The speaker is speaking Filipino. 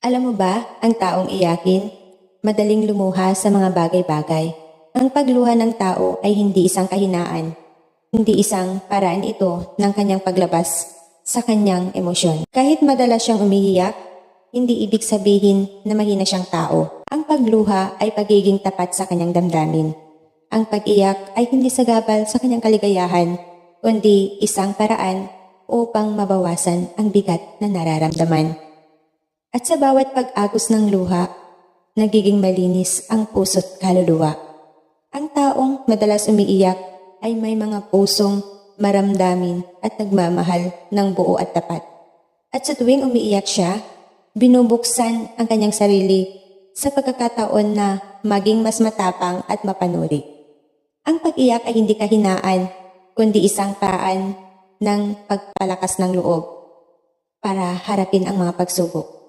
Alam mo ba, ang taong iyakin, madaling lumuha sa mga bagay-bagay. Ang pagluha ng tao ay hindi isang kahinaan, hindi isang paraan ito ng kanyang paglabas sa kanyang emosyon. Kahit madalas siyang umiiyak, hindi ibig sabihin na mahina siyang tao. Ang pagluha ay pagiging tapat sa kanyang damdamin. Ang pag-iyak ay hindi sagabal sa kanyang kaligayahan, kundi isang paraan upang mabawasan ang bigat na nararamdaman. At sa bawat pag-agos ng luha, nagiging malinis ang puso't kaluluwa. Ang taong madalas umiiyak ay may mga pusong maramdamin at nagmamahal ng buo at tapat. At sa tuwing umiiyak siya, binubuksan ang kanyang sarili sa pagkakataon na maging mas matapang at mapanuri. Ang pag-iyak ay hindi kahinaan, kundi isang paraan ng pagpalakas ng loob para harapin ang mga pagsubok.